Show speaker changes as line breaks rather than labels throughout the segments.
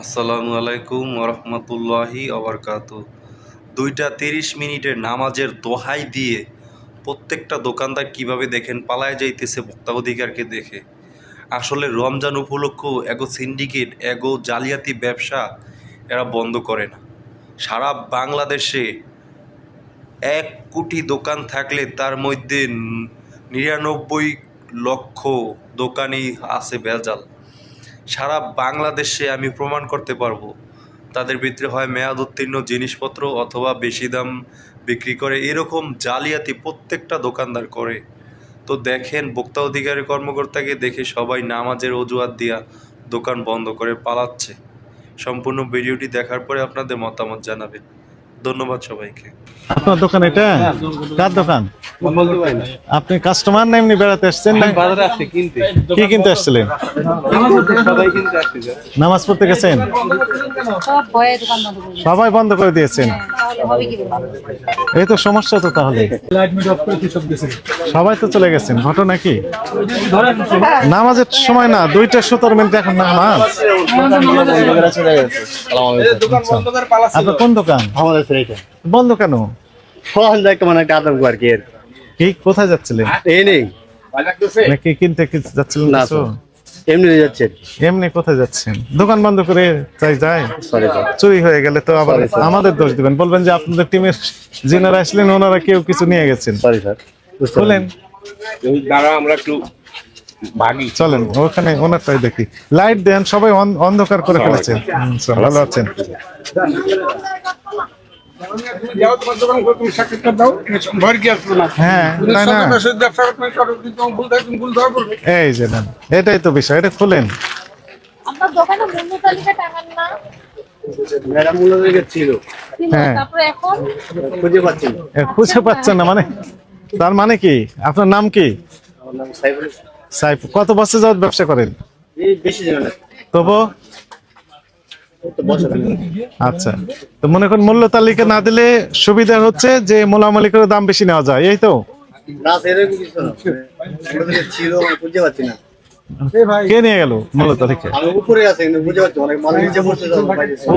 আসসালামু আলাইকুম রহমতুল্লাহি আবরকাত দুইটা তিরিশ মিনিটের নামাজের দোহাই দিয়ে প্রত্যেকটা দোকানদার কীভাবে দেখেন? পালায় যাইতেছে ভোক্তা অধিকারকে দেখে। আসলে রমজান উপলক্ষ এগো সিন্ডিকেট, এগো জালিয়াতি ব্যবসা এরা বন্ধ করে না। সারা বাংলাদেশে এক কোটি দোকান থাকলে তার মধ্যে নিরানব্বই লক্ষ দোকানই আছে ভেজাল সারা বাংলাদেশে আমি প্রমাণ করতে পারব। তাদের ভিতরে হয় মেয়াদ উত্তীর্ণ জিনিসপত্র অথবা বেশি দাম বিক্রি করে। এরকম জালিয়াতি প্রত্যেকটা দোকানদার করে। তো দেখেন, ভোক্তা অধিকারী কর্মকর্তাকে দেখে সবাই নামাজের অজুহাত দিয়া দোকান বন্ধ করে পালাচ্ছে। সম্পূর্ণ ভিডিওটি দেখার পরে আপনাদের মতামত জানাবেন। ধন্যবাদ সবাইকে।
আপনার দোকান এটা? কার দোকান? আপনি কাস্টমার না এমনি বেড়াতে আসছেন না? কি কিনতে আসছিলেন?
সবাই কিনতে আসছে স্যার
নামাজ পড়তে গেছেন? সবাই বন্ধ করে দিয়েছেন?
তাহলে হবে কি করে?
এই তো সমস্যা তো তাহলে। সবাই তো চলে গেছেন ঘটনা কি? নামাজের সময় না দুইটা সতেরো মিনিট এখন নামাজ? আপনার কোন দোকান?
আমাদের সেইটা
বন্ধ কেন?
ফল দেখতে মানে একটা আতঙ্ক আর কি এর।
কি? কোথায় যাচ্ছিলেন
এই নেই।
নাকি কিনতে যাচ্ছিলেন
না? এমনি যাচ্ছে
এমনি কোথায় যাচ্ছেন? দোকান বন্ধ করে যাই যায়? চুরি হয়ে গেলে তো আবার আমাদের দোষ দিবেন। বলবেন যে আপনাদের টিমের যিনারা আসলেন ওনারা কেউ কিছু নিয়ে গেছেন।
সরি স্যার
বলেন
দাঁড়া আমরা একটু ভাগি।
চলেন ওখানে ওনারটাই দেখি। লাইট দেন সবাই অন্ধকার করে ফেলেছেন। ভালো আছেন। এই যে এটাই তো বিষয় এটা খুলেন।
আপনার দোকানে মূল্য তালিকা টাঙান না।
ম্যাডাম মূল্য দিকে ছিল
ছিল,
হ্যাঁ।
তারপরে এখন?
খুঁজে পাচ্ছি না।
খুঁজে পাচ্ছেন না মানে তার মানে কি? আপনার নাম কি। সাইফ কত বছর যাওয়ার ব্যবসা করেন?
এই বেশি
তবু। আচ্ছা। তো মনে করেন মূল্য তালিকা না দিলে সুবিধা হচ্ছে যে মোলামুলি করে দাম বেশি নেওয়া যায় এই তো? কে নিয়ে গেল মূল্য তালিকা?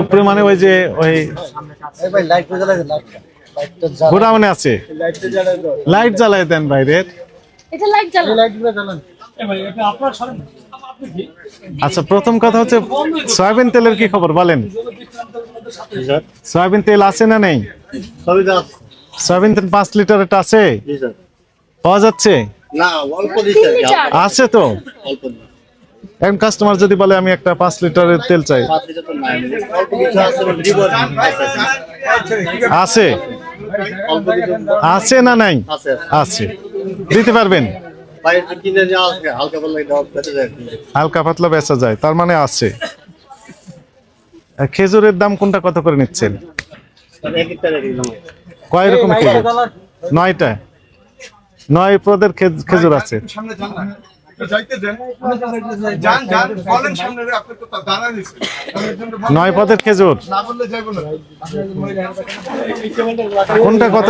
উপরে
মানে ওই যে ওই গোডাউনে আছে। লাইট জ্বালাই দেন। বাইরের।
এটা লাইট জ্বালান।
লাইটগুলো জ্বালান।
আচ্ছা প্রথম কথা হচ্ছে সয়াবিন তেলের কি খবর? বলেন। সয়াবিন তেল আছে না নেই। সয়াবিন তেল পাঁচ লিটারেরটা আছে? পাওয়া যাচ্ছে?
লিটার।
আছে তো?
অল্প
এখন কাস্টমার যদি বলে আমি একটা পাঁচ লিটারের তেল চাই।
লিটার আছে
আছে?
অল্প কিছু
আছে না নাই?
আছে।
দিতে পারবেন?
হালকা পাতলা বেঁচে যায়।
তার মানে আছে। খেজুরের দাম কোনটা কত করে নিচ্ছেন? কয় রকমের খেজুর? নয়টা। নয় পদের খেজ- খেজুর আছে।
সামনে যান না। যাইতে দেন। যান যান বলেন সামনে রে, আপনি তো দাঁড়া দিচ্ছেন
নয় পদের খেজুর? কোনটা কত?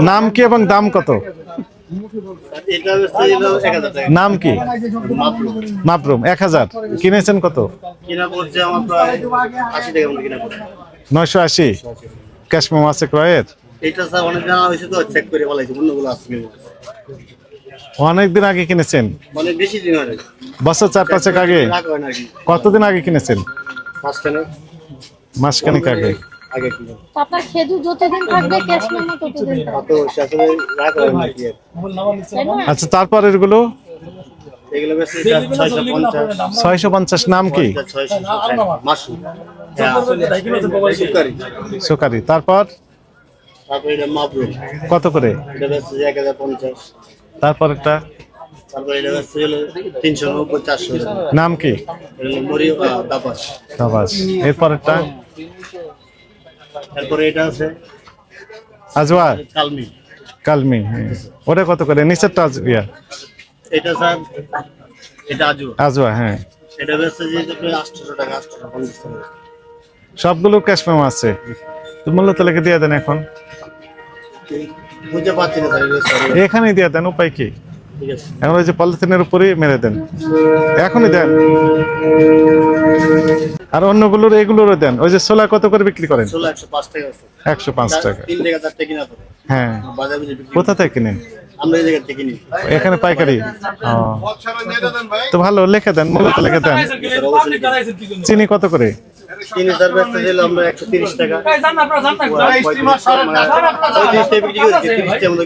নাম কি এবং দাম কত? নাম কি? মাপরুম এক হাজার। কিনেছেন কত? নয়শো আশি? ক্যাশ মেমো আছে ক্রয়ের। অনেকদিন আগে কিনেছেন?
অনেক বেশি দিন নাকি
বছর চার পাঁচেক আগে? কতদিন আগে কিনেছেন? মাসখানেক আগে।
আগে কিনা
আপনার খেজুর যতদিন থাকবে ক্যাশ মেমো ততদিন থাকবে।
আসলে হয় নাকি আর।
আচ্ছা তারপরেরগুলো
এগুলো বেশি ছয়শো পঞ্চাশ।
ছয়শো পঞ্চাশ নাম কি?
ছয়শো মাসু সুকারি।
সুকারি। তারপর?
এটা
কত করে?
এটা বেশি এক হাজার পঞ্চাশ।
তারপর একটা?
তারপরে
নাম কি? এরপর একটা?
তারপরে এটা আছে
আজওয়া
কালমি।
কালমি হ্যাঁ। ওটা কত করে? নিচেরটা আজ- ইয়া।
এটা স্যার এটা আজু
আজওয়া হ্যাঁ।
এটা বেশি যে আটশো টাকা আটশো
সবগুলো ক্যাশ মেমো আছে। তো মূল্য তালিকা দিয়ে দেন এখন।
বুঝতে পারছি না
এখানেই দিয়ে দেন উপায় কি?
ঠিক আছে।
এখন ওই যে পলিথিনের উপরে মেরে দেন। এখনই দেন। আর অন্যগুলোর এগুলোরও দেন। ওই যে ছোলা কত করে বিক্রি করেন?
একশো পাঁচ টাকা আছে।
টাকা।
টাকা টাকা কিনা পড়ে।
হ্যাঁ।
বাজার বিক্রি
কোথা থেকে কিনেন
আমরা এই জায়গা থেকে নিই।
এখানে পাইকারি? তো ভালো লিখে দেন মূলত লিখে দেন। চিনি কত করে?
ব্যস্ত ছিল আমরা টাকা।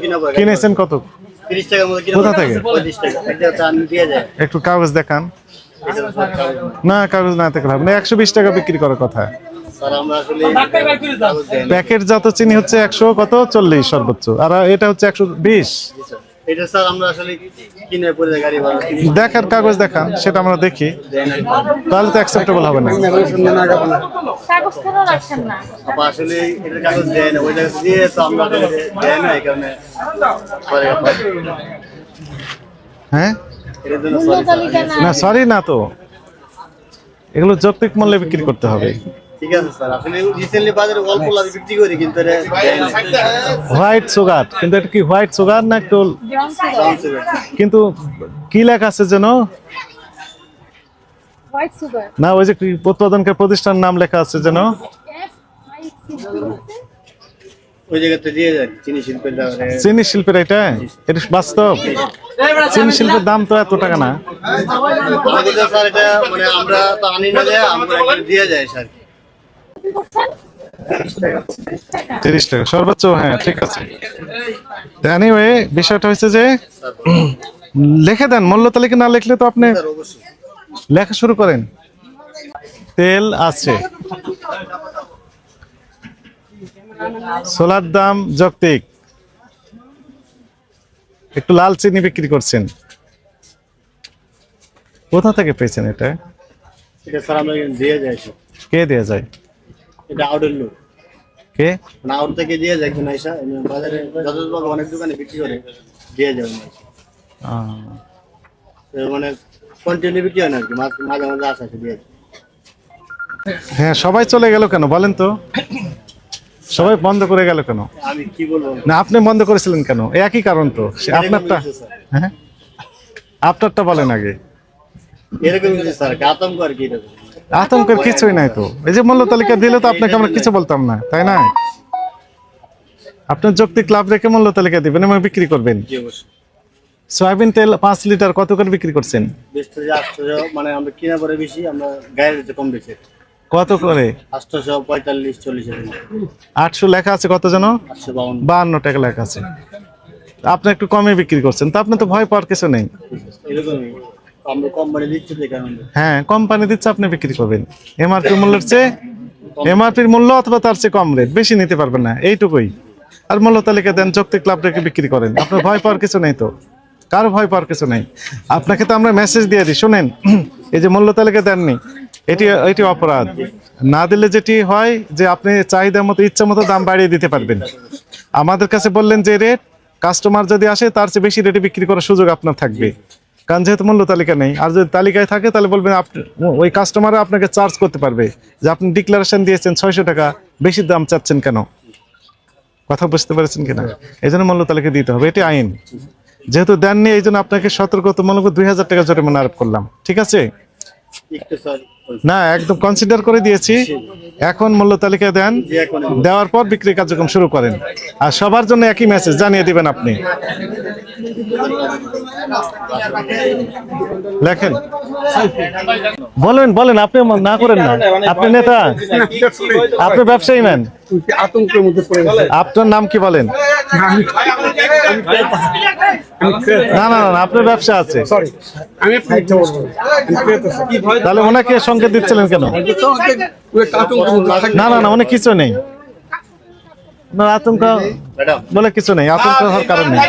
টাকা পড়ে।
কিনেছেন কত?
তিরিশ টাকার মতো কিনা
কোথা থেকে?
টাকা। একটা চান দিয়ে যায়।
একটু কাগজ দেখান।
না।
কাগজ না থাকলে হবে না একশো বিশ টাকা বিক্রি করার কথা। প্যাকেট যত চিনি হচ্ছে একশো কত? চল্লিশ সর্বোচ্চ। আর এটা হচ্ছে একশো বিশ। দেখার কাগজ দেখান সেটা আমরা দেখি। তাহলে তো অ্যাকসেপ্টেবল হবে না। হ্যাঁ?
না
সরি না তো। এগুলো যৌক্তিক মূল্যে বিক্রি করতে হবে।
ঠিক আছে স্যার। আসলে রিসেন্টলি বাজারে অল্প লাভে বিক্রি করি কিন্তু এটা দেয় না।
হোয়াইট সুগার কিন্তু এটা কি হোয়াইট সুগার না একটু। কিন্তু কি লেখা আছে যেন? না ওই যে উৎপাদনকারী প্রতিষ্ঠান নাম লেখা আছে যেন?
ওই জায়গাতে দিয়ে যায় চিনি শিল্পের
চিনি শিল্পের এটা? এটা বাস্তব? চিনি শিল্পের দাম তো এত টাকা না।
স্যার এটা মানে আমরা তো আনি না দেয় আমরা দিয়ে যায় স্যার।
তিরিশ টাকা সর্বোচ্চ হ্যাঁ ঠিক আছে। এনিওয়ে বিষয়টা হচ্ছে যে লিখে দেন মূল্য তালিকা না লিখলে তো আপনি লেখা শুরু করেন। তেল আছে। সোলার দাম যৌক্তিক। একটু লাল চিনি বিক্রি করছেন। কোথা থেকে পেয়েছেন এটা?
এটা স্যার আমরা দিয়ে
কে দেয়া যায়?
এটা আউটের লোক।
কে?
আউট থেকে দিয়ে যায় আইসা বাজারে যতভাবে অনেক দোকানে বিক্রি করে দিয়ে যায়।
আহ,
মানে কন্টিনিউ বিক্রি হয় না আর কি মাঝে মাঝে আসা দিয়ে।
হ্যাঁ সবাই চলে গেল কেন বলেন তো? সবাই বন্ধ করে গেল কেন? না আপনি বন্ধ করেছিলেন কেন? একই কারণ তো। আপনারটা হ্যাঁ? আপনারটা বলেন আগে। আতঙ্কের কিছুই নাই তো। এই যে মূল্য তালিকা দিলে তো আপনাকে আমরা কিছু বলতাম না তাই না? আপনার যৌক্তিক লাভ রেখে মূল্য তালিকা দিবেন এবং বিক্রি করবেন। সয়াবিন তেল পাঁচ লিটার কত করে বিক্রি করছেন?
মানে আমরা কিনা পরে বেশি আমরা গায়ের কম বেশি।
কত করে? আটশো লেখা আছে, কত যেন? বাহান্ন টাকা লেখা আছে। আপনি একটু কমে বিক্রি করছেন, তা আপনি তো ভয় পাওয়ার কিছু নেই। হ্যাঁ কোম্পানি দিচ্ছে, আপনি বিক্রি করবেন। এমআরপি মূল্যের চেয়ে এমআরপির মূল্য অথবা তার চেয়ে কম রেট বেশি নিতে পারবেন না, এইটুকুই। আর মূল্য তালিকা দেন যৌক্তিক লাভ রেখে বিক্রি করেন। আপনার ভয় পাওয়ার কিছু নেই তো। কারও ভয় পাওয়ার কিছু নেই। আপনাকে তো আমরা মেসেজ দিয়ে দিই, শোনেন। এই যে মূল্য তালিকা দেননি এটি এটি অপরাধ। না দিলে যেটি হয় যে আপনি চাহিদা মতো, ইচ্ছা মতো দাম বাড়িয়ে দিতে পারবেন। আমাদের কাছে বললেন যে রেট, কাস্টমার যদি আসে, তার চেয়ে বেশি রেটে বিক্রি করার সুযোগ আপনার থাকবে। কারণ যেহেতু মূল্য তালিকা নেই, আর যদি তালিকায় থাকে, তাহলে বলবেন আপনি ওই কাস্টমার আপনাকে চার্জ করতে পারবে। যে আপনি ডিক্লারেশন দিয়েছেন ছয়শো টাকা, বেশি দাম চাচ্ছেন কেন? কথা বুঝতে পেরেছেন কিনা? এই জন্য মূল্য তালিকা দিতে হবে, এটি আইন। যেহেতু দেননি এই জন্য আপনাকে সতর্কতামূলক দুই হাজার টাকা জরিমানা আরোপ করলাম। ঠিক আছে? না একদম কনসিডার করে দিয়েছি। এখন মূল্য তালিকা দেন। দেওয়ার পর বিক্রি কার্যক্রম শুরু করেন। আর সবার জন্য একই মেসেজ জানিয়ে দিবেন আপনি। লেখেন। বলেন বলেন আপনি না করেন না। আপনি নেতা? আপনি ব্যবসায়ী ম্যান আপনার নাম কি বলেন? না না না না, আপনার ব্যবসা আছে।
সরি আমি।
তাহলে ওনাকে সংকেত দিচ্ছিলেন কেন। না না না অনেক কিছু নেই। আপনার আতঙ্ক বলে কিছু নেই আতঙ্ক হওয়ার কারণ নেই।